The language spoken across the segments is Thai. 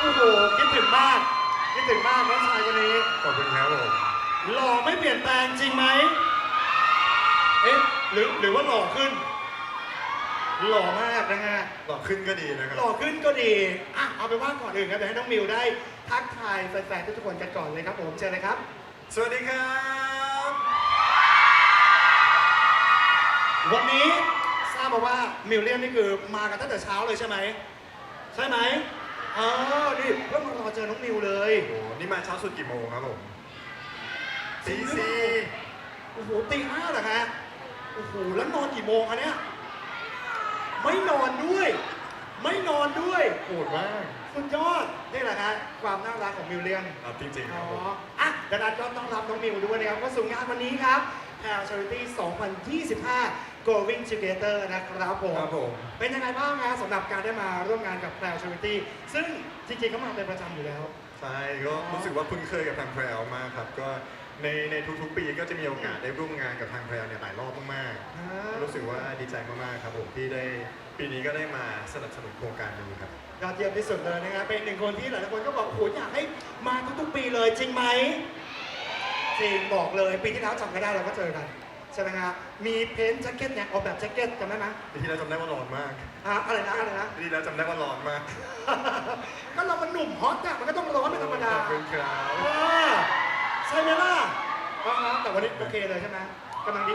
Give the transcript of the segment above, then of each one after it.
โอ้โหคิดถึงมากคิดถึงมากน้องชายคนนี้ขอบคุณครับผมหล่อไม่เปลี่ยนแปลงจริงไหมเอ๊ะหรือหรือว่าหล่อขึ้น หล่อมากนะฮะ หล่อขึ้นก็ดีนะครับ หล่อขึ้นก็ดีอะเอาไปนว่าก่อนอื่นครับเดี๋ยวให้น้องมิวได้ทักทายแฟนๆทุกๆคนกันก่อนเลยครับผมเชิญเลยครับ สวัสดีครับ วันนี้ทราบมาว่ามิวเลียนนี่คือมากันตั้งแต่เช้าเลยใช่ไหมใช่ไหมอ๋อนี่เพิ่งมารอเจอน้องมิวเลยโอ้โหนี่มาเช้าสุดกี่โมงครับผมจริตีงหรือเปล่าสี่โอ้โหตีห้าเหรอฮะโอ้โหแล้วนอนกี่โมงคะเนี่ยไม่นอนด้วย ไม่นอนด้วยโหดมากสุดยอดนี่แหละฮะความน่ารักของมิวเลียนครับจริงๆคอ๋รัอบผมอะดังนั้นก็ต้องรับน้องมิวด้วยนะครับก็สู่งานวันนี้ครับ แพลชาริตี้2025 Going Together นะครับผมครับผมเป็นยังไงบ้างนะสำหรับการได้มาร่วมงานกับแพลชาริตี้ซึ่งจริงๆเขามาเป็นประจำอยู่แล้ว ใช่ก็รู้สึกว่าคุ้นเคยกับทางแพรวมากครับก็ในในทุกๆปีก็จะมีโอกาสได้ร่วมงานกับทางแพรวเนี่ยหลายรอบมากๆรู้สึกว่าดีใจมากๆครับผมที่ได้ปีนี้ก็ได้มาสนับสนุนโครงการนี้ครับ ยอดเยี่ยมที่สุดเลยนะครับเป็นหนึ่งคนที่หลายๆคนก็บอกโอ้โหอยากให้มาทุกๆปีเลยจริงไหม จริงบอกเลยปีที่แล้วจำไม่ได้เราก็เจอกันใช่ไหมครับมีเพ้นท์แจ็คเก็ตเนี่ยออกแบบแจ็คเก็ตจำได้ไหมปีที่แล้วจำได้ว่าร้อนมากอะอะไรนะอะไรนะ ปีที่แล้วจำได้ว่าร้อนมากก็เรามันหนุ่มฮอตอะมันก็ต้องร้อนเป็นธรรมดาขอบคุณครับอ่าใช่ไหมล่ะอ่าแต่วันนี้โอเคเลยใช่ไหมกำลังดี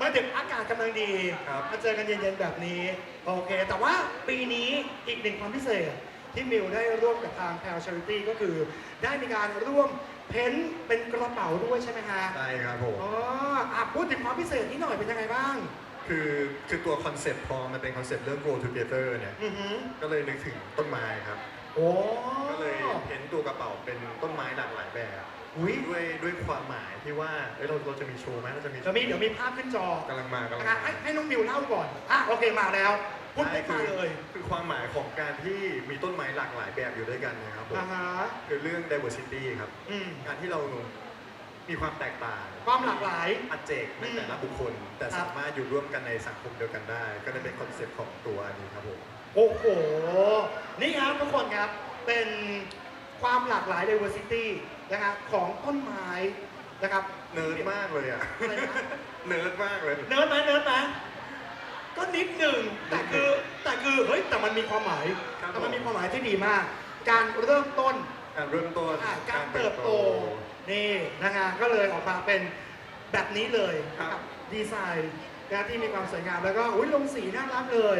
มาถึงอากาศกำลังดีครับ มาเจอกันเย็นๆแบบนี้โอเค แต่ว่าปีนี้อีกหนึ่งความพิเศษที่มิวได้ร่วมกับทางแพลชาริตี้ก็คือ ได้มีการร่วม เพ้นท์เป็นกระเป๋าด้วยใช่ไหมฮะใช่ครับผม อ๋ออะพูดถึงความพิเศษนี้หน่อยเป็นยังไงบ้าง คือคือตัวคอนเซ็ปต์พอมันเป็นคอนเซ็ปต์เรื่อง grow together เนี่ย อือหือก็เลยนึกถึงต้นไม้ครับ โอ้ก็เลยเพ้นตัวกระเป๋าเป็นต้นไม้หลากหลายแบบอุ้ยด้วยด้วยความหมายที่ว่าเอ้ยเราเราจะมีโชว์ไหมเราจะมีเดี๋ยวมีเดี๋ยวมีภาพขึ้นจอกำลังมากำลังนะคะมาให้ให้น้องมิวเล่าก่อนอะโอเคมาแล้วพูดใช่ไม่คืมาอเลย คือความหมายของการที่มีต้นไม้หลากหลายแบบอยู่ด้วยกันเนะครับผมอ่าฮะคือเรื่อง diversity ครับ อืมการที่เรามีความแตกต่างความหลากหลาย อัจเจกในแต่ละบุคคล แต่ครับ สามารถอยู่ร่วมกันในสังคมเดียวกันได้ ก็เลยเป็นคอนเซ็ปต์ของตัวอันนี้ครับผมโอ้โห นี่ครับทุกคนครับ เป็นความหลากหลาย diversity นะครับของต้นไม้นะครับเนิร์ดมากเลยอะ อะไรนะ เนิร์ดมากเลย เนิร์ดไหมเนิร์ดไหมก็นิดหนึ่งแต่คือ แต่คือเฮ้ยแต่มันมีความหมายครับแต่มันผมมีความหมายที่ดีมาก การเริ่มต้นการเริ่มต้นอะการเติบโตนี่นะฮะก็เลยออกมาเป็นแบบนี้เลยครับกับ ดีไซน์นะที่มีความสวยงามแล้วก็อุ้ยลงสีน่ารักเลย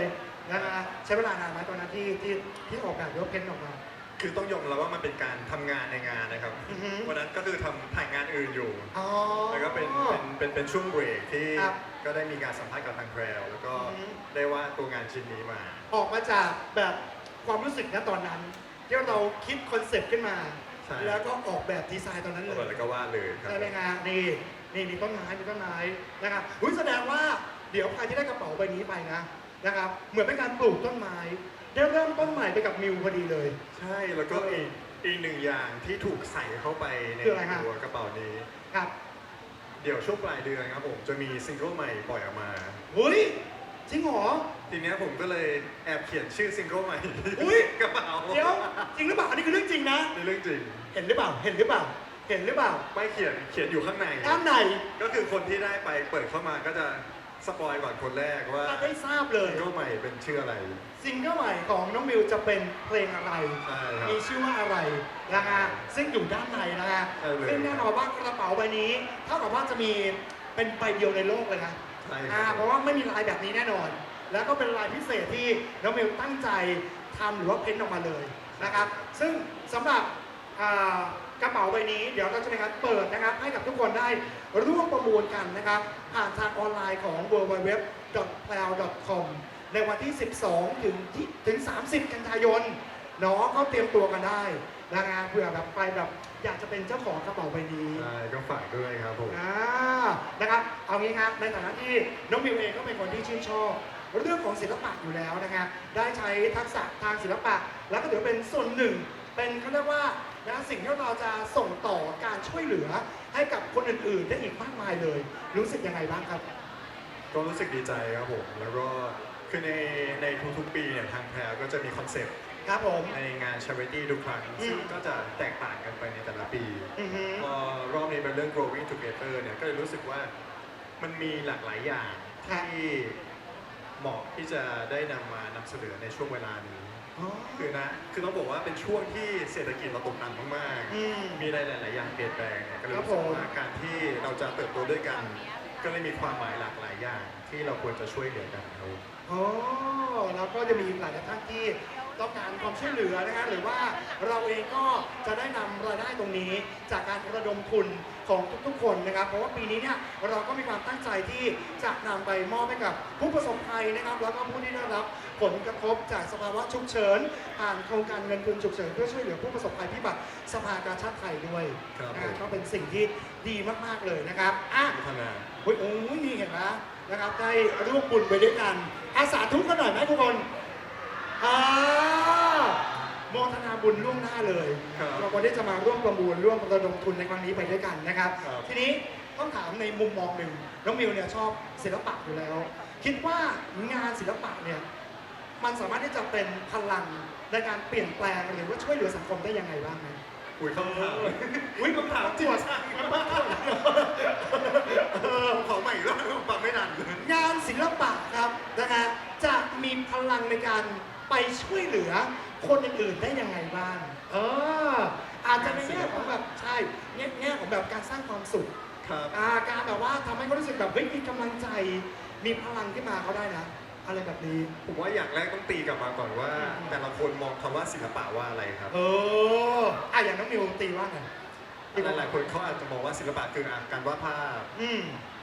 นะฮะใช้เวลานานไหมตอนนั้นที่ที่ที่ออกแบบหรือว่าเพ้นท์ออกมา คือต้องยอมรับว่ามันเป็นการทำงานในงานนะครับ อือฮึ วันนั้นก็คือทำถ่ายงานอื่นอยู่ อ๋อ แล้วก็เป็นเป็นเป็นเป็นช่วงเบรกที่ครับ ก็ได้มีการสัมภาษณ์กับทางแพรวแล้วก็อือฮึ ได้ว่าดตัวงานชิ้นนี้มา ออกมาจากแบบความรู้สึกณตอนนั้น ที่เราคิดคอนเซ็ปต์ขึ้นมา ใช่ แล้วก็ออกแบบดีไซน์ตอนนั้นเลแล้วยก็วาดเลยครับ ใช่ไหมฮะนี่นี่มีต้นไม้มีต้นไม้นะครับอุ้ยแสดงว่าเดี๋ยวใครที่ได้กระเป๋าใบนี้ไปนะนะครับเหมือนเป็นการปลูกต้นไม้ได้เริ่มต้นใหม่ไปกับมิวพอดีเลย ใช่แล้วก็อีกอีกหนึ่งอย่างที่ถูกใส่เข้าไปในคืออะไรฮะ ตัวกระเป๋านี้ ครับ เดี๋ยวช่วงปลายเดือนครับผมจะมีซิงเกิลใหม่ปล่อยออกมา เฮ้ยจริงเหรอ ทีเนี้ยผมก็เลยแอบเขียนชื่อซิงเกิลใหม่อุ๊ย กระเป๋าเดี๋ยวจริงหรือเปล่าอันนี้คือเรื่องจริงนะนี่เรื่องจริง เห็นหรือเปล่าเห็นหรือเปล่า เห็นหรือเปล่าไม่เขียนเขียนอยู่ข้างใน ด้านใน ก็คือคนที่ได้ไปเปิดเข้ามาก็จะ สปอยก่อนคนแรกว่าได้ทราบเลยซิงเกิลใหม่เป็นชื่ออะไร ซิงเกิลใหม่ของน้องมิวจะเป็นเพลงอะไร ใช่ครับมีชื่อว่าอะไรนะฮะซึ่งอยู่ด้านในนะฮะใช่เลย ซึ่งแน่นอนว่ากระเป๋าใบนี้เท่ากับว่าจะมีเป็นใบเดียวในโลกเลยนะ ใช่คอ่ารับ เพราะว่าไม่มีลายแบบนี้แน่นอน แล้วก็เป็นลายพิเศษที่น้องมิวตั้งใจทำหรือว่าเพ้นท์ออกมาเลยนะครับ ซึ่งสำหรับอ่า กระเป๋าใบนี้เดี๋ยวเราจะมีการเปิดนะครับให้กับทุกคนได้ร่วมประมูลกันนะครับผ่านทางออนไลน์ของ w w w p l a u c o m ในวันที่ 12 ถึงที่ถึง 30 กันยายนเนาะก็เตรียมตัวกันได้นะฮะเผื่อแบบไปแบบอยากจะเป็นเจ้าของกระเป๋าใบนี้ใช่ก็ฝากด้วยครับผมอ่านะครับเอางี้ครับในฐานะที่น้องมิวเองก็เป็นคนที่ชื่นชอบเรื่องของศิลปะอยู่แล้วนะครับได้ใช้ทักษะทางศิลปะ แล้วก็ถือเป็นส่วนหนึ่ง เป็นเขาเรียกว่า นะสิ่งที่เราจะส่งต่อการช่วยเหลือให้กับคนอื่นๆได้อีกมากมายเลย รู้สึกยังไงบ้างครับ ก็รู้สึกดีใจครับผมแล้วก็คือในในทุกๆปีเนี่ยทางแพรก็จะมีคอนเซปต์ครับผม ในงาน charity ทุกครั้งอืม ซึ่งก็จะแตกต่างกันไปในแต่ละปี อือฮึ พอรอบนี้เป็นเรื่อง growing together เนี่ยก็เลยรู้สึกว่ามันมีหลากหลายอย่างที่เหมาะที่จะได้นำมานำเสนอในช่วงเวลานี้อ๋อ คือนะ คือต้องบอกว่าเป็นช่วงที่เศรษฐกิจเราตกต่ำมากอืม ๆ มีอะไรหลาย ๆ อย่างเปลี่ยนแปลงเนี่ยก็เลยครับรู้สึกผมว่าการที่เราจะเติบโตด้วยกัน ก็เลยมีความหมายหลากหลายอย่างที่เราควรจะช่วยเหลือกันครับ อ๋อแล้วก็จะมีหลายท่านที่ต้องการความช่วยเหลือนะฮะหรือว่าเราเองก็จะได้นำรายได้ตรงนี้ จากการระดมทุนของทุกๆคนนะครับ เพราะว่าปีนี้เนี่ยเราก็มีความตั้งใจที่จะนำไปมอบให้กับผู้ประสบภัยนะครับ แล้วก็ผู้ที่ได้รับผลกระทบจากสภาวะฉุกเฉินผ่านโครงการเงินทุนฉุกเฉินเพื่อช่วยเหลือผู้ประสบภัยพิบัติสภากาชาติไทยด้วยครับนะผม ก็เป็นสิ่งที่ดีมากๆเลยนะครับอะ พัฒนา โอ้ยโอ้ยนี่เห็นไหมนะครับได้ร่วมบุญไปด้วยกัน อาสาทุกกันหน่อยไหมทุกคนอ่าโมทนาบุญล่วงหน้าเลยครับเราคนที่จะมาร่วมประมูลร่วมระดมทุนในครั้งนี้ไปด้วยกันนะครับ ครับ ทีนี้ต้องถามในมุมมองหนึ่งน้องมิวเนี่ยชอบศิลปะอยู่แล้ว คิดว่างานศิลปะเนี่ยมันสามารถที่จะเป็นพลังในการเปลี่ยนแปลงหรือว่าช่วยเหลือสังคมได้ยังไงบ้างไหม อุ้ยคำถามอุ้ยคำถามจริงเออขอใหม่อีกรอบฟังไม่ทันงานศิลปะครับนะฮะจะมีพลังในการไปช่วยเหลือคนอื่นๆได้ยังไงบ้างเอออาจจะในแง่ของแบบใช่แง่แง่ของแบบการสร้างความสุขครับอ่าการแบบว่าทำให้เขารู้สึกแบบเฮ้ยมีกำลังใจ มีพลังขึ้นมาเขาได้นะ อะไรแบบนี้ ผมว่าอย่างแรกต้องตีกลับมา คนมองคำว่าศิลปะว่าอะไรครับ เอออะอย่างน้องมิวตีว่าไงตีว่หลายๆคนเขาอาจจะมองว่าศิลปะคืออะการวาดภาพ อืม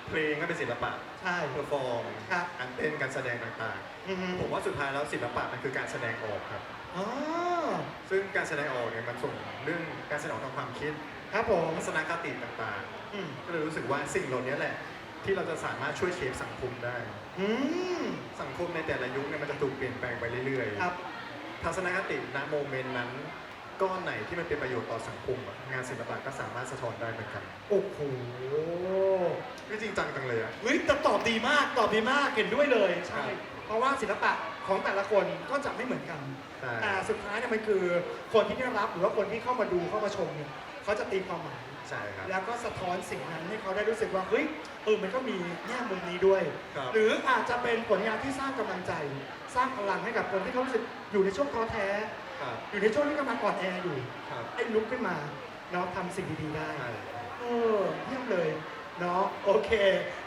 เพลงก็เป็นศิลปะใช่ เพอร์ฟอร์มครับ การเต้นการแสดงต่างอืมๆ ผมว่าสุดท้ายแล้วศิลปะมันคือการแสดงออกครับ อ๋อซึ่งการแสดงออกเนี่ยมันส่งเรื่องการแสดงออกทางความคิดครับผมทัศนคติต่างอืมๆ ก็เลยรู้สึกว่าสิ่งเหล่านี้แหละ ที่เราจะสามารถช่วยเชฟสังคมได้ อืมสังคมในแต่ละยุคเนี่ยมันจะถูกเปลี่ยนแปลงไปเรื่อยครับๆ ทัศนคติณโมเมนต์นั้นก้อนไหนที่มันเป็นประโยชน์ต่อสังคมอะงานศิลปะก็สามารถสะท้อนได้เหมือนกันโอ้โหนี่จริงจังจังเลยอะ เฮ้ยแต่ตอบดีมากตอบดีมากเห็นด้วยเลยใช่ครับเพราะว่าศิลปะของแต่ละคนก็จะไม่เหมือนกัน ใช่ แต่สุดท้ายเนี่ยมันคือคนที่ได้รับหรือว่าคนที่เข้ามาดูเข้ามาชมเนี่ยเขาจะตีความหมาย ใช่ครับ แล้วก็สะท้อนสิ่งนั้นให้เขาได้รู้สึกว่าเฮ้ยเออมันก็มีแง่มุมนี้ด้วย ครับ หรืออาจจะเป็นผลงานที่สร้างกำลังใจ สร้างพลังให้กับคนที่เขารู้สึกอยู่ในช่วงท้อแท้ ครับอยู่ในช่วงที่กำลังอ่อนแออยู่ครับให้ลุกขึ้นมาเนาะทำสิ่งดีๆได้ ใช่เออเยี่ยมเลยเนาะโอเค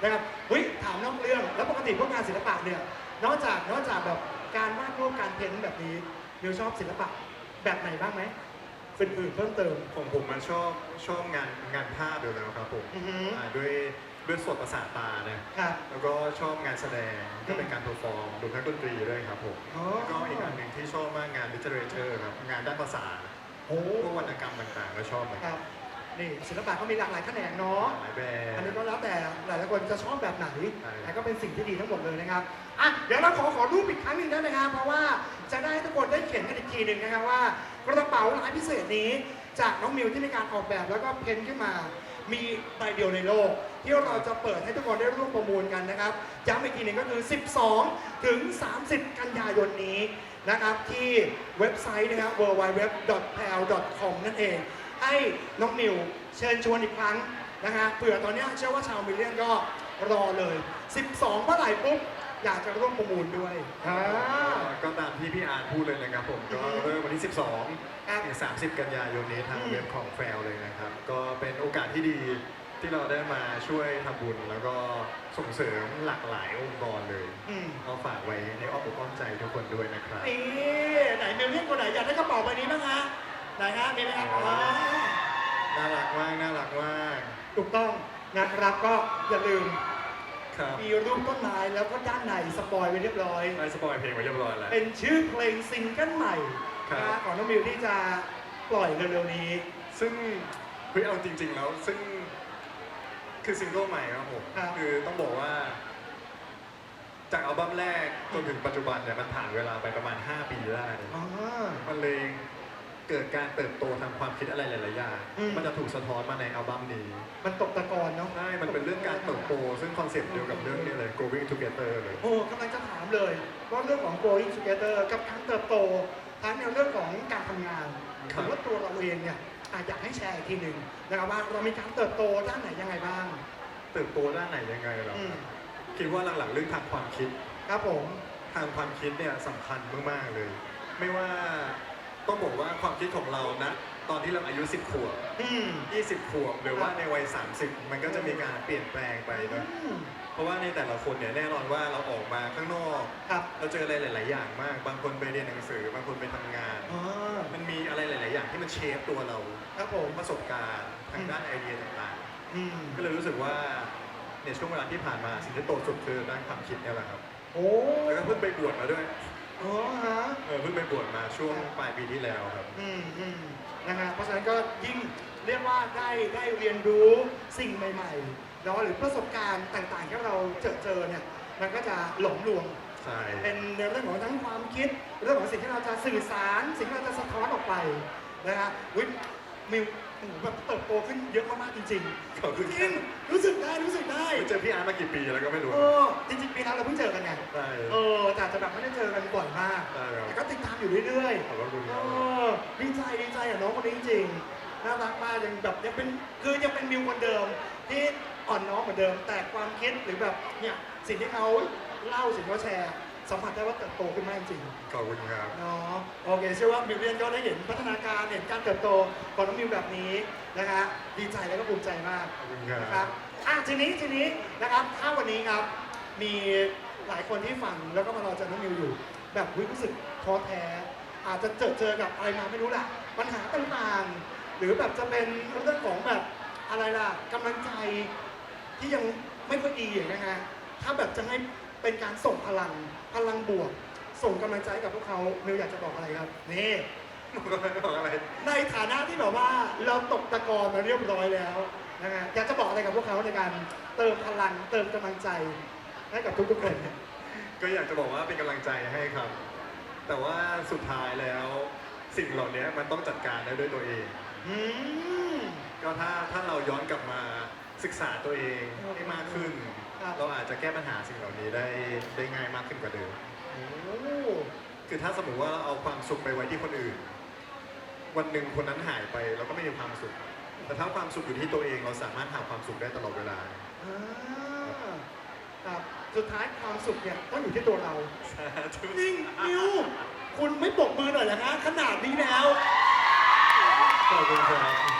นะครับเฮ้ยถามนอกเรื่องแล้วปกติพวกงานศิลปะเนี่ยนอกจากนอกจากแบบการวาดรูปการเพ้นท์แบบนี้มิวชอบศิลปะแบบไหนบ้างไหม อื่นๆเพิ่มเติม ผมผมมันชอบชอบงานงานภาพอยู่แล้วครับผมอือฮึอ่าด้วยด้วยสดประสาทตานะ ครับ แล้วก็ชอบงานแสดงก็เป็นการเพอร์ฟอร์มรวมทั้งดนตรีด้วยครับผมอ๋อ แล้วก็อีกอันหนึ่งที่ชอบมากงาน literature ครับงานด้านภาษาโอ้พวกวรรณกรรมต่างๆก็ชอบเหมือนคกันรับ นี่ศิลปะก็มีหลากหลายแขนงเนาะ หลายแบอันนี้บก็แล้วแต่หลายๆคนจะชอบแบบไหน ใช่ แต่ก็เป็นสิ่งที่ดีทั้งหมดเลยนะครับ อะ เดี๋ยวเราขอขอรูปอีกครั้งหนึ่งได้ไหมครับ เพราะว่าจะได้ให้ทุกคนได้เขียนกันอีกทีหนึ่งนะครับว่ากระเป๋าลายพิเศษนี้ จากน้องมิวที่มีการออกแบบแล้วก็เพ้นท์ขึ้นมา มีใบเดียวในโลก ที่เราจะเปิดให้ทุกคนได้ร่วมประมูลกันนะครับ ย้ำอีกทีหนึ่งก็คือ 12 ถึง 30 กันยายนนี้นะครับที่เว็บไซต์นะครับ www.pal.com นั่นเอง ให้น้องมิวเชิญชวนอีกครั้งนะฮะเผื่อตอนเนี้ยเชื่อว่าชาวมิลเลียนก็รอเลย 12เมื่อไหร่ปุ๊บอยากจะร่วมประมูลด้วยอ่า ก็ตามที่พี่อาร์ตพูดเลยนะครับผมก็อือฮึเริ่มวันที่12ครับถึง30 กันยายนนี้ทางอืม เว็บของแฟลเลยนะครับ ก็เป็นโอกาสที่ดีที่เราได้มาช่วยทำบุญ แล้วก็ส่งเสริมหลากหลายองค์กรเลยอืมก็ฝากไว้ในอ้อมอกอ้อมใจทุกคนด้วยนะครับ นี่ไหนมิลเลียนคนไหนอยากได้กระเป๋าใบนี้บ้างฮะ ไหนฮะมีไหมครับอ๋อน่ารักมากน่ารักมากถูกต้องนะครับก็อย่าลืม ครับมีรูปต้นไม้แล้วก็ด้านในสปอยไว้เรียบร้อยได้สปอยเพลงไว้เรียบร้อยแล้ว เป็นชื่อเพลงซิงเกิลใหม่ครับ นะของน้องมิวที่จะปล่อยเร็วๆนี้ ซึ่งเฮ้ยเอาจริง ๆ แล้ว ซึ่งคือซิงเกิลใหม่ครับผมครับ คือต้องบอกว่า จากอัลบั้มแรกจนถึงปัจจุบันเนี่ยมันผ่านเวลาไปประมาณ 5 ปีได้ อ๋อ มันเลย เกิดการเติบโตทางความคิดอะไรหลายๆอย่างอืม มันจะถูกสะท้อนมาในอัลบั้มนี้มันตกตะกอนเนาะใช่มันเป็นเรื่องการเติบโต ซึ่งคอนเซ็ปต์เดียวกับเรื่องนี้เลย growing together เลย โอ้กำลังจะถามเลย ว่าเรื่องของ growing together กับการเติบโตทั้งในเรื่องของการทำงานหครับ รือว่าตัวเราเองเนี่ยอะอยากให้แชร์อีกทีหนึ่งนะครับว่าเรามีการเติบโตด้านไหนยังไงบ้าง เติบโตด้านไหนยังไงเหรออืมคิดว่าหลังๆเรื่องทางความคิด ครับผม ทางความคิดเนี่ยสำคัญมากๆเลย ไม่ว่า ต้องบอกว่าความคิดของเรานะ ตอนที่เราอายุ 10 ขวบ อืม 20 ขวบ หรือว่าในวัย 30 มันก็จะมีการเปลี่ยนแปลงไปเนอะอืมเพราะว่าในแต่ละคนเนี่ยแน่นอนว่าเราออกมาข้างนอก ครับ เราเจออะไรหลาย ๆ อย่างมาก บางคนไปเรียนหนังสือ บางคนไปทำงาน อ๋อ มันมีอะไรหลาย ๆ อย่างที่มันเชฟตัวเรา ครับผม ประสบการณ์ทางด้านไอเดียต่างอืมๆก็เลยรู้สึกว่าในช่วงเวลาที่ผ่านมาสิ่งที่โตสุดคือด้านความคิดเนี่ยแหละครับ โอ้ แล้วก็เพิ่งไปบวชมาด้วย อ๋อฮะเออเพิ่งไปบวชมาช่วงปลายปีที่แล้วครับ อืมอืมนะฮะเพราะฉะนั้นก็ยิ่งเรียกว่าได้ได้เรียนรู้สิ่งใหม่ๆเนาะหรือประสบการณ์ต่างๆที่เราเจอเจอเนี่ยมันก็จะหลอมรวม ใช่เป็นในเรื่องของทั้งความคิด เรื่องของสิ่งที่เราจะสื่อสาร สิ่งที่เราจะสะท้อนออกไปนะฮะวิมิว โอ้โหแบบเติบโตขึ้นเยอะมากๆจริงขอบคุณๆจคริรังบรู้สึกได้รู้สึกได้ไม่เจอพี่อาร์ตมากี่ปีแล้วก็ไม่รู้เออจริงๆปีนั้นเราเพิ่งเจอกันไงใช่เออแต่อาจจะแบบไม่ได้เจอกันบ่อยมากใช่ครับ แต่ก็ติดตามอยู่เรื่อยๆขอบคุณคเอรับอดีใจดีใจอะน้องคนนี้จริงๆน่ารักมากยังแบบยังเป็นคือยังเป็นมิวคนเดิม ที่อ่อนน้อมเหมือนเดิม แต่ความคิดหรือแบบเนี่ยสิ่งที่เขาเล่าสิ่งที่เขาแชร์ สัมผัสได้ว่าเติบโตขึ้นมากจริงขอบคุณครับเนาะโอเคเชื่อว่ามิวเรียนก็ได้เห็นพัฒนาการเห็นการเติบโตของน้องมิวแบบนี้นะคะดีใจแล้วก็ภูมิใจมากขอบคุณครันะครับบอะทีนี้ทีนี้นะครับถ้าวันนี้ครับมีหลายคนที่ฟังแล้วก็มารอเจอน้องมิวอยู่ แบบอุ๊ยรู้สึกท้อแท้ อาจจะเจอเจอกับอะไรมาไม่รู้แหละปัญหาต่างๆ หรือแบบจะเป็นเรื่องของแบบอะไรล่ะกำลังใจ ที่ยังไม่ค่อยดีอย่างนะฮะถ้าแบบจะให้ เป็นการส่งพลังพลังบวก ส่งกำลังใจให้กับพวกเขามิวอยากจะบอกอะไรครับนี่ บอกอะไร ในฐานะที่แบบว่าเราตกตะกอนมาเรียบร้อยแล้วนะฮะอยากจะบอกอะไรกับพวกเขาในการเติมพลังเติมกำลังใจให้กับทุกๆคนก็อยากจะบอกว่าเป็นกำลังใจให้ครับ แต่ว่าสุดท้ายแล้วสิ่งเหล่านี้มันต้องจัดการได้ด้วยตัวเอง อืม ก็ถ้าถ้าเราย้อนกลับมา ศึกษาตัวเองให้มากขึ้นครับเราอาจจะแก้ปัญหาสิ่งเหล่านี้ได้ได้ง่ายมากขึ้นกว่าเดิมโอ้คือถ้าสมมติว่าเราเอาความสุขไปไว้ที่คนอื่น วันหนึ่งคนนั้นหายไปเราก็ไม่มีความสุข แต่ถ้าความสุขอยู่ที่ตัวเองเราสามารถหาความสุขได้ตลอดเวลาอ่าครับสุดท้ายความสุขเนี่ยต้องอยู่ที่ตัวเราสาธุนิ่งนิวคุณไม่ปรบมือหน่อยเหรอฮะขนาดนี้แล้ว ขอบคุณครับ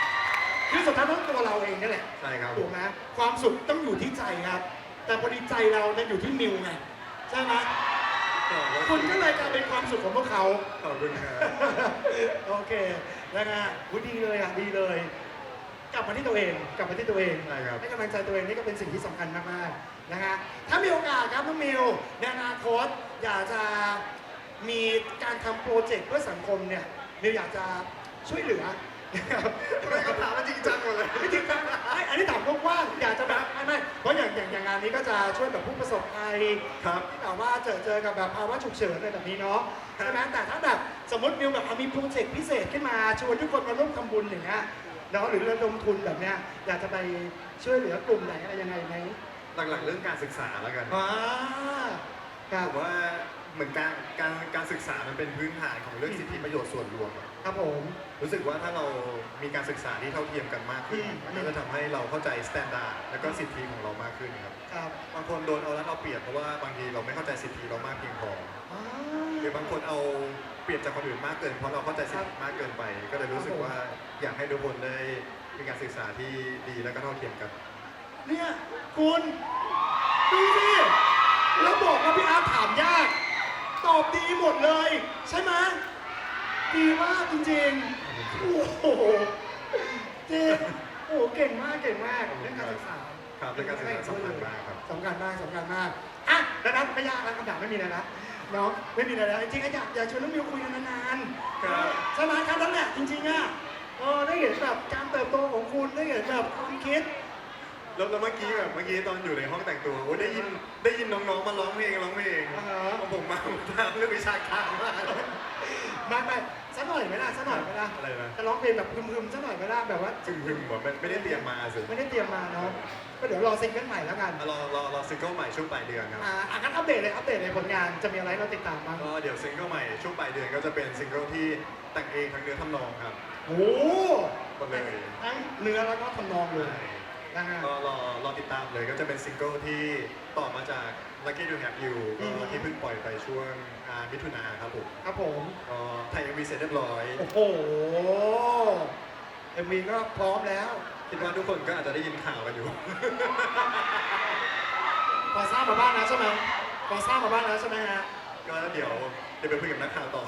คือสุดท้ายต้องตัวเราเองนี่แหละใช่ครับ ถูกไหมความสุขต้องอยู่ที่ใจครับ แต่พอดีใจเราเนี่ยอยู่ที่มิวไงใช่ไหมคุณก็เลยกลายเป็นความสุขของพวกเขาขอบคุณครับโอเคนะฮะอุ๊ยดีเลยอะดีเลย กลับมาที่ตัวเองกลับมาที่ตัวเองได้ครับให้กำลังใจตัวเองนี่ก็เป็นสิ่งที่สำคัญมากๆนะฮะถ้ามีโอกาสครับน้องมิวในอนาคตอยากจะมีการทำโปรเจกต์เพื่อสังคมเนี่ยมิวอยากจะช่วยเหลือนะครับ ทำไมคำถามมันจริงจังหมดเลย ไม่จริงจังไอ้อันนี้ถามกว้างๆอยากจะแบบไม่ไม่เพราะอย่างอย่างอย่างงานนี้ก็จะช่วยแบบผู้ประสบภัยครับที่แบบว่าเจอเจอกับแบบภาวะฉุกเฉินอะไรแบบนี้เนาะใช่ไหมแต่ถ้าแบบสมมติมิวแบบเอามีโปรเจกต์พิเศษขึ้นมาชวนทุกคนมาร่วมทำบุญอย่างเงี้ยเนาะหรือระดมทุนแบบเนี้ยอยากจะไปช่วยเหลือกลุ่มไหนอะไรยังไงไหมหลักๆเรื่องการศึกษาแล้วกันอ่าครับผมว่า เหมือนการการการศึกษามันเป็นพื้นฐานของเรื่องสิทธิประโยชน์ส่วนรวมอะครับผม รู้สึกว่าถ้าเรามีการศึกษาที่เท่าเทียมกันมากขึ้น อืม มันก็จะทำให้เราเข้าใจสแตนดาร์ดแล้วก็สิทธิของเรามากขึ้นครับครับบางคนโดนเอารัดเอาเปรียบเพราะว่าบางทีเราไม่เข้าใจสิทธิเรามากเพียงพออ่าหรือบางคนเอาเปรียบจากคนอื่นมากเกินเพราะเราเข้าใจสิทธิมากเกินไป ก็เลยรู้สึกว่าอยากให้ทุกคนได้มีการศึกษาที่ดีและก็เท่าเทียมกัน เนี่ยคุณดูสิแล้วบอกว่าพี่อาร์ตถามยาก ตอบดีหมดเลย ใช่ไหมดีมากจริงๆ โอ้โหเจ๊โอ้โหเก่งมากเก่งมากเรื่องการศึกษาครับเรื่องการศึกษาสำคัญมากครับสำคัญมากสำคัญมากอะแล้วนั้นไม่ยากแล้วคำถามไม่มีอะไรแล้วเนาะไม่มีอะไรแล้วจริงๆก็อยากอยากชวนน้องมิวคุยกันนานๆครับใช่ไหมครับนั่นแหละจริงๆอะเออได้เห็นแบบการเติบโตของคุณได้เห็นแบบความคิด แล้วแล้วเมื่อกี้แบบเมื่อกี้ตอนอยู่ในห้องแต่งตัวโอ้ยได้ยินได้ยินน้องๆมาร้องเพลงร้องเพลงอ่าฮะ ของผมมาทางเรื่องวิชาการมากไมาไม่สักหน่อยไหมล่ะสักหน่อยไหมล่ะอะไรนะจะร้องเพลงแบบพึมๆสักหน่อยไหมล่ะแบบว่าซึ่งพึ่งเหมือนมันไม่ได้เตรียมมาสิไม่ได้เตรียมมาเนาะก็เดี๋ยวรอซิงเกิลใหม่แล้วกันรอรอรอซิงเกิลใหม่ช่วงปลายเดือนครับ อ่าอะงั้นอัปเดตเลยอัปเดตเลยผลงานจะมีอะไรให้เราติดตามบ้างก็เดี๋ยวซิงเกิลใหม่ช่วงปลายเดือนก็จะเป็นซิงเกิลที่แต่งเองทั้งเนื้อทำนองครับ โอ้โหหมดเลย ทั้งเนื้อแล้วก็ทำนองเลย นะฮะก็รอรอติดตามเลยก็จะเป็นซิงเกิลที่ต่อมาจาก Lucky to Have You อืมก็ที่เพิ่งปล่อยไปช่วงอ่ามิถุนาครับผมครับผม ก็ถ่ายเอ็มวีเสร็จเรียบร้อย โอ้โหเอ็มวีก็พร้อมแล้วคิดว่าทุกคนก็อาจจะได้ยินข่าวกันอยู่ พอทราบมาบ้างแล้วใช่ไหมพอทราบมาบ้างแล้วใช่ไหมฮะ ก็เดี๋ยวเดี๋ยวไปคุยกับนักข่าวต่อ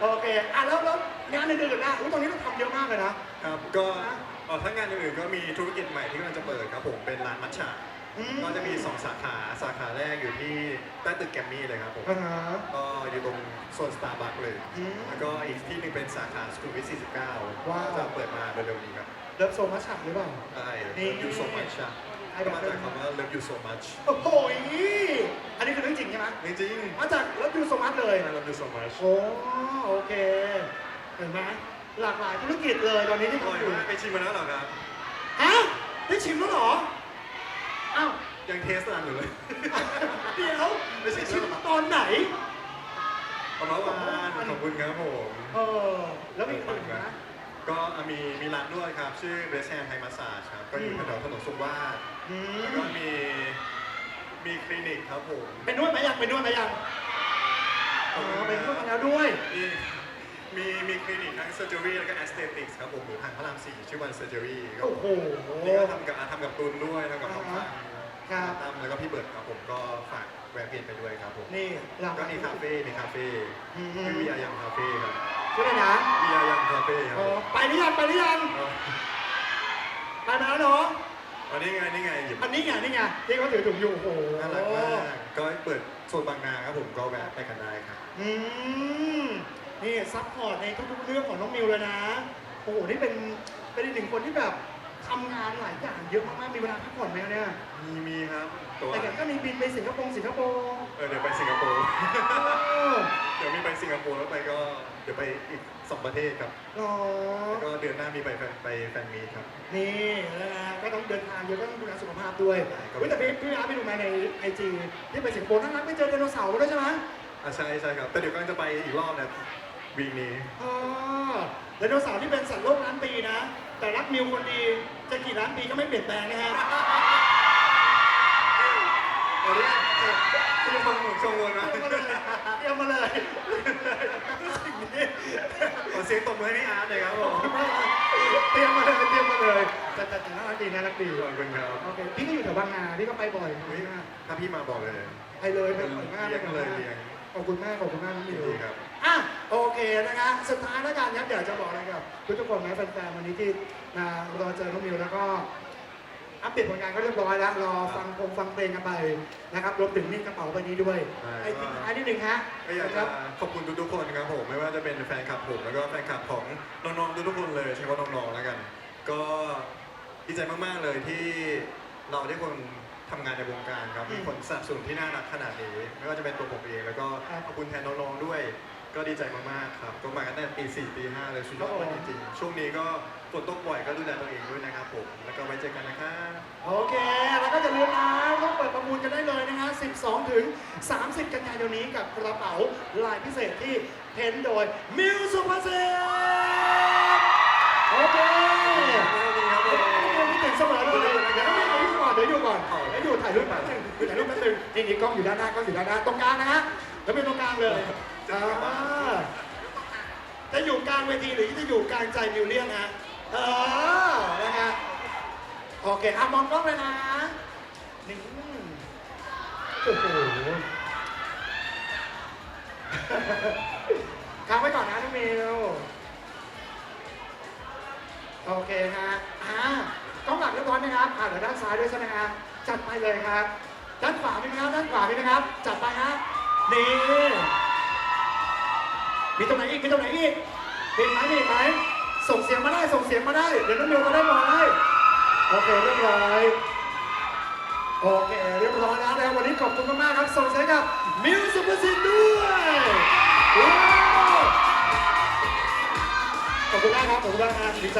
โอเค อะแล้วแล้วงานอื่นๆนะอุ๊ยตอนนี้เราทำเยอะมากเลยนะ ครับก็เอ่อทั้งงานอื่นๆก็มีธุรกิจใหม่ที่กำลังจะเปิดครับผมเป็นร้านมัทฉะอืม ก็จะมี 2 สาขาสาขาแรกอยู่ที่ใต้ตึกแกรมมี่เลยครับผมอ่าฮะ ก็อยู่ตรงโซนสตาร์บัคเลย อืมแล้วก็อีกที่หนึ่งเป็นสาขาสุขุมวิท49ว้าว จะเปิดมาเร็วๆนี้ครับเลิฟโซมัชชักหรือเปล่า ใช่นี่ Love you so much อะไอ้ก็แบบมาจากคำว่า love you so much โอ้โหอันนี้คือเรื่องจริงใช่ไหมจริงมาจากเลิฟยูโซมัชเลยๆ love you so much โอ้โอเคเห็นไหม หลากหลายธุรกิจเลยตอนนี้ที่อร่อยทำอยู่มากไปชิมมาแล้วเหรอครับ ฮะได้ชิมแล้วเหรออ้าวยังเทสร้านอยู่เลย เดี๋ยวได้ชิมตอนไหน ประมาณวานขอบคุณครับผมเออแล้วมีอื่นนะ ก็มีมีร้านนวดครับ ชื่อ Breast Hand Thai Massage ครับ ก็อยู่อืมแถวๆถนนสุขวาทอืแล้วมก็มีมีคลินิกครับผม เป็นนวดไหมยังเป็นนวดไหมยังอ๋อเป็นนวดมาแล้วด้วย มี มีมีคลินิกทั้ง surgery แล้วก็ aesthetics ครับผมอยู่ทางพระรามสี่ชื่อวัน surgery ครับโอ้โห นี่ก็ทำกับทำกับตุนด้วยทำกับน้องฟังครับ ตั้มแล้วก็พี่เบิร์ดครับผมก็ฝากแวะเวียนไปด้วยครับผมนี่หลากหก็ลายมีคาเฟ่มีคาเฟ่อืมชื่อวีอายังคาเฟ่ครับชื่ออะไรนะวีอายังคาเฟ่ครับอ๋อผมไปหรือยังไปหรือยังอ๋อไปมาแล้วเนาะอันนี้ไงนี่ไงหยิบอันนี้ไงนี่ไงที่เขาถือถุงอยู่โอ้โหน่ารักมากก็เปิดโซนบางนาครับผมก็แวะไปกันได้ครับ อืม นี่ซัพพอร์ตในทุกๆเรื่องของน้องมิวเลยนะ โอ้โห นี่เป็นเป็นอีกหนึ่งคนที่แบบทำงานหลายอย่างเยอะมากๆ มีเวลาพักผ่อนไหมเนี่ย มีมีครับตัวแต่ก็มีบินไปสิงคโปร์สิงคโปร์เออเดี๋ยวไปสิงคโปร์ เออเดี๋ยวมีไปสิงคโปร์แล้วไปก็เดี๋ยวไปอีกสองประเทศครับหรอแล้วก็เดือนหน้ามีไปแฟนไปแฟนมีตครับ นี่นะฮะก็ต้องเดินทางเยอะก็ต้องดูแลสุขภาพด้วยครับ เฮ้ยแต่พี่พี่อาร์ตไปดูมาในไอจีที่ไปสิงคโปร์นั่งรักไปเจอไดโนเสาร์ด้วยใช่ไหม อะใช่ใช่ครับ แต่เดี๋ยวกำลังจะไปอีกรอบนะ วีคนี้อ๋อไดโนเสาร์ที่เป็นสัตว์โลกล้านปีนะ แต่รักมิวคนดีจะกี่ล้านปีก็ไม่เปลี่ยนแปลงนะฮะ เอาดิคุณจะฟังหนุนชงวนนะเตรียมมาเลยสิ่งนี้ขอเสียงตบมือให้พี่อาร์ตหน่อยครับผมเตรียมมาเลยเตรียมมาเลยแต่แต่แต่น่ารักดีน่ารักดีขอบคุณครับโอเคพี่ก็อยู่แถวบางนาพี่ก็ไปบ่อยเฮ้ยมากถ้าพี่มาบอกเลย ไปเลยไปบ่อยมากเลี้ยงเลยเลี้ยง ขอบคุณมากขอบคุณมากน้องมิวดีครับ อะ โอเคนะคะสุดท้ายแล้วกันครับเดี๋ยวจะบอกอะไรกับทุกๆคนนะแฟนๆวันนี้ที่มารอเจอน้องมิวแล้วก็อัปเดตผลงานก็เรียบร้อยแล้วรอฟังคงฟังเพลงกันไปนะครับรวมถึงนี่กระเป๋าใบนี้ด้วยใช่ ไอ้ทิ้งท้ายนิดนึงฮะก็อยากคจะรับขอบคุณทุกๆคนครับผมไม่ว่าจะเป็นแฟนคลับผมแล้วก็แฟนคลับของน้องๆทุกๆคนเลยใช้ว่าน้องๆแล้วกัน ก็ดีใจมากๆเลยที่เราได้คนทำงานในวงการครับอืมมีคนสนับสนุนที่น่ารักขนาดนี้ไม่ว่าจะเป็นตัวผมเองแล้วก็ครับขอบคุณแทนน้องๆด้วย ก็ดีใจมากๆครับ ก็มากันตั้งแต่ตีสี่ตีห้าเลยสุดยอดมากจริงๆช่วงนี้ก็ฝนตกบ่อยก็ดูแลตัวเองด้วยนะครับผมแล้วก็ไว้เจอกันนะครับโอเค แล้วก็จะลืมนะต้องเปิดประมูลกันได้เลยนะฮะ 12 ถึง 30 กันยายนนี้กับกระเป๋าลายพิเศษที่เพ้นท์โดยมิวสุภาษิตโอเคครับผมยังไม่ถึงเสมอเลยเดี๋ยวต้องอยู่ก่อน เดี๋ยวอยู่ก่อนเดี๋ยวอยู่ถ่ายรูปแป๊บนึงถ่ายรูปแป๊บนึงนี่นี่กล้องอยู่ด้านหน้ากล้องอยู่ด้านหน้าตรงกลางนะฮะแล้วเป็นตรงกลางเลยอ่าจะอยู่กลางเวทีหรือจะอยู่กลางใจมิวเลียนฮะเออนะฮะโอเคอะมองกล้องเลยนะนี่โอ้โหค้างไว้ก่อนนะน้องมิวโอเคฮะ มครับอ่าเดี๋ยวด้านซ้ายด้วยใช่ไหมครับจัดไปเลยครับ ด้านขวามีไหมครับด้านขวามีไหมครับ จัดไปฮะนี่มีตรงไหนอีกมีตรงไหนอีกมีไหมมีไหมส่งเสียงมาได้ส่งเสียงมาได้เดี๋ยวน้องมิวก็ได้ร้อยโอเคเรียบร้อยโอเคเรียบร้อยแล้วนะครับวันนี้ขอบคุณมากๆครับส่งเสียงกับมิวสุภสิทธิ์ด้วยขอบคุณมากครับขอบคุณมากครับดีใจ